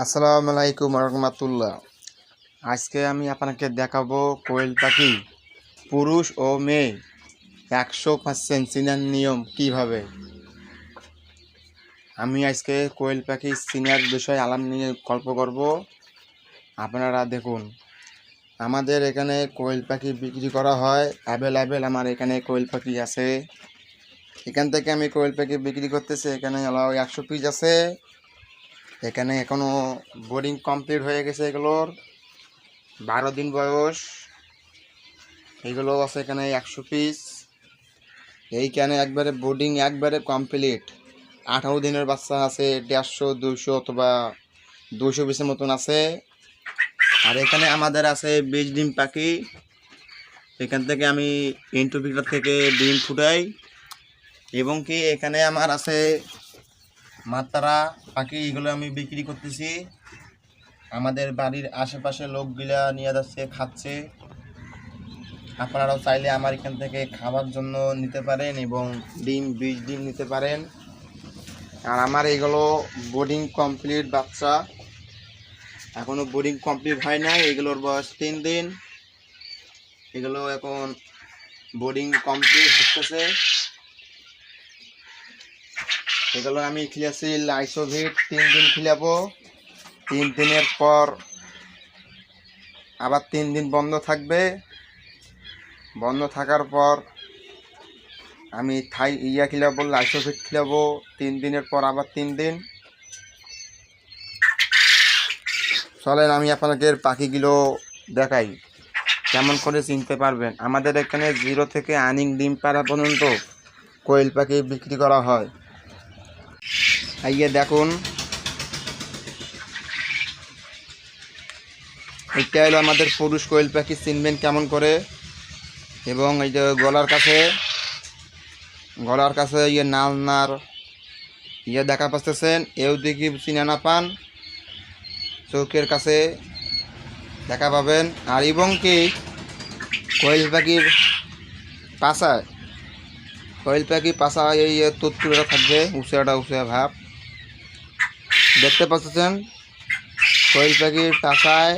আসসালামু আলাইকুম রহমতুল্লাহ। আজকে আমি আপনাকে দেখাবো কোয়েল পাখি, পুরুষ ও মেয়ে, একশো পার্সেন্ট চিনার নিয়ম কীভাবে? আমি আজকে কোয়েল পাখি চিনার বিষয়ে আলাম নিয়ে গল্প করব। আপনারা দেখুন, আমাদের এখানে কোয়েল পাখি বিক্রি করা হয় অ্যাভেলেবেল আমার এখানে কোয়েল পাখি আছে। এখান থেকে আমি কোয়েল পাখি বিক্রি করতেছি, এখানে একশো পিস আছে। এখানে এখনও বোর্ডিং কমপ্লিট হয়ে গেছে এগুলোর। বারো দিন বয়স। এগুলো আছে এখানে একশো পিস এইখানে একবারে বোর্ডিং একবারে কমপ্লিট আঠারো দিনের বাচ্চা আছে, দেড়শো দুশো অথবা দুশো পিসের মতন আছে। আর এখানে আমাদের আছে বিশ ডিম পাখি। এখান থেকে আমি ইন্টুপিটার থেকে ডিম ফুটাই। এবং কি এখানে আমার আছে মাতারা, পাখি এগুলো আমি বিক্রি করতেছি। আমাদের বাড়ির আশেপাশে লোকগুলা নিয়ে যাচ্ছে, খাচ্ছে। আপনারাও চাইলে আমার এখান থেকে খাবার জন্য নিতে পারেন এবং ডিম বীজ ডিম নিতে পারেন। আর আমার এগুলো বোর্ডিং কমপ্লিট বাচ্চা। এখনও বোর্ডিং কমপ্লিট হয় নাই, এগুলোর বয়স তিন দিন। এগুলো এখন বোর্ডিং কমপ্লিট হচ্ছে। এগুলো আমি খেলেছি লাইসোভিট তিন দিন খেলাবো। তিন দিনের পর আবার তিন দিন বন্ধ থাকবে। বন্ধ থাকার পর আমি থাই ইয়া খেলাবো লাইসোভিট খেলাবো। তিন দিনের পর আবার তিন দিন। চলেন, আমি আপনাদের পাখিগুলো দেখাই। কেমন করে চিনতে পারবেন? আমাদের এখানে জিরো থেকে আনিং ডিম পাড়া পর্যন্ত কোয়েল পাখি বিক্রি করা হয়। আইয়ে দেখুন। এটা হলো আমাদের পুরুষ কোয়েল পাখি, চিনবেন কেমন করে? এবং এই যে গলার কাছে গলার কাছে ইয়ে নাল নার ইয়ে দেখা পাচ্ছেন, এও দেখি চিনে না পান। চৌকের কাছে দেখা পাবেন। আর এবং কি, কোয়েল পাখির পাশায়, কোয়েল পাখি পাশা এই তত্তুরা থাকবে উঁচাটা উঁচা ভাব। দেখতে পাচ্ছেন? কোয়েল পাখির পাশায়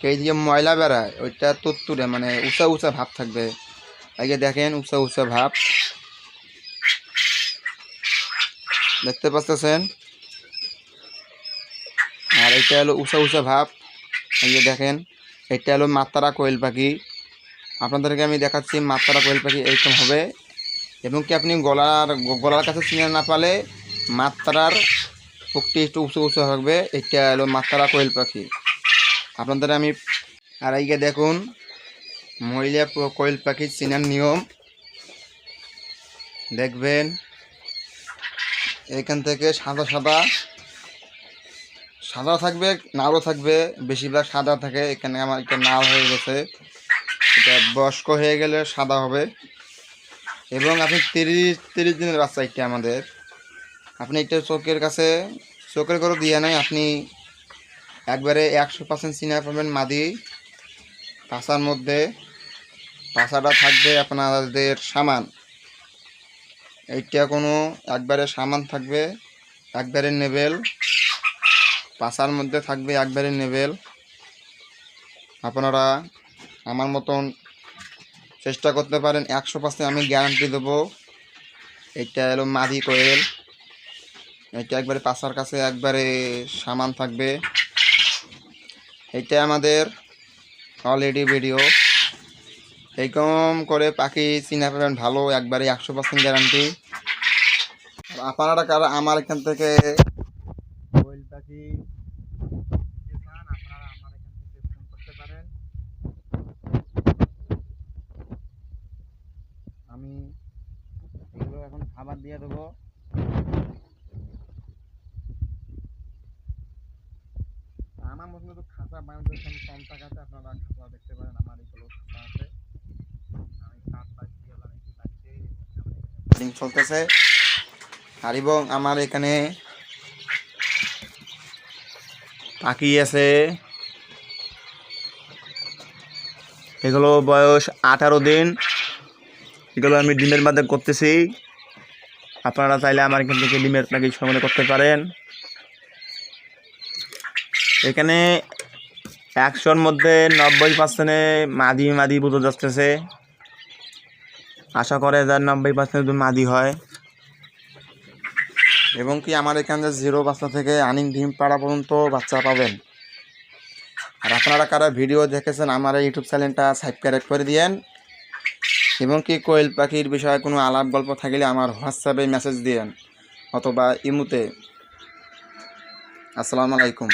কে দিয়ে ময়লা বেড়ায়, ওইটা তত্তুরে মানে উঁচা উঁচা ভাব থাকবে। আগে দেখেন, উঁচা উঁচা ভাব। দেখতে পাচ্ছেন? আর এটা হলো উঁচা উঁচা ভাব। যে দেখেন, এটা হলো মাত্রা কোয়েল পাখি। আপনাদেরকে আমি দেখাচ্ছি মাত্রা কোয়েল পাখি এইরকম হবে। এবং কি আপনি গলার গলার কাছে চিনে না পালে মাত্রার পক্ষটি একটু উঁচু উঁচু থাকবে এটা হলো মাত্রা কোয়েল পাখি। আপনাদের আমি আর এইকে দেখুন। মহিলা কোয়েল পাখি চিনার নিয়ম। দেখবেন। এখান থেকে সাদা সাদা। সাদা থাকবে নালও থাকবে। বেশিরভাগ সাদা থাকে। এখানে আমার একটা নাল হয়ে গেছে। এটা বয়স্ক হয়ে গেলে সাদা হবে। এবং আপনি তিরিশ তিরিশ দিনের বাচ্চা এটা আমাদের। আপনি এটা চোখের কাছে, চোখের করে দিয়ে নেয় আপনি একবারে একশো পার্সেন্ট চিনা পাবেন মাদি, পাশার মধ্যে, পাশাটা থাকবে আপনাদের সামান। এইটা কোনো একবারে সামান থাকবে, একবারে নেবেল, পাশার মধ্যে থাকবে একবারে নেবেল। আপনারা আমার মতন চেষ্টা করতে পারেন, একশো পার্সেন্ট আমি গ্যারান্টি দেবো। এটা হলো মাদি কোয়েল। এটা একবারে পাশার কাছে একবারে সামান থাকবে। এটা আমাদের অলরেডি ভিডিও এইরকম করে পাখি চিনা পাবেন ভালো, একবারে একশো পার্সেন্ট গ্যারান্টি আপনারা কারা আমার এখান থেকে পাখি আপনারা আমার এখান থেকে আমি এগুলো এখন খাবার দিয়ে দেবো। আমার মতন তো খাঁচা বানাতে আমি কম টাকাতে আপনারা খাঁচা দেখতে পারেন, আমার এগুলো খাঁচা আছে। আমি কাঠ লাগিয়ে বোর্ডিং চলতেছে। আর এবং আমার এখানে পাখি আছে। এগুলো বয়স আঠারো দিন। এগুলো আমি ডিমের মধ্যে করতেছি। আপনারা চাইলে আমার এখান থেকে ডিমের পাখি সংগ্রহ করতে পারেন। এখানে একশোর মধ্যে নব্বই পার্সেন্টে মাদি মাদি বুঝে যাচ্ছে আশা করে যার নব্বই পার্সেন্ট মাদি হয়। এবং কি আমার এখানে জিরো বাচ্চা থেকে আনিং ডিম পাড়া পর্যন্ত বাচ্চা পাবেন। আর আপনারা কারা ভিডিও দেখেছেন, আমার এই ইউটিউব চ্যানেলটা সাবস্ক্রাইব করে দিয়েন। এবং কি কোয়েল পাখির বিষয়ে কোনো আলাপ গল্প থাকলে আমার হোয়াটসঅ্যাপে মেসেজ দিয়েন অথবা ইমুতে। আসসালামু আলাইকুম।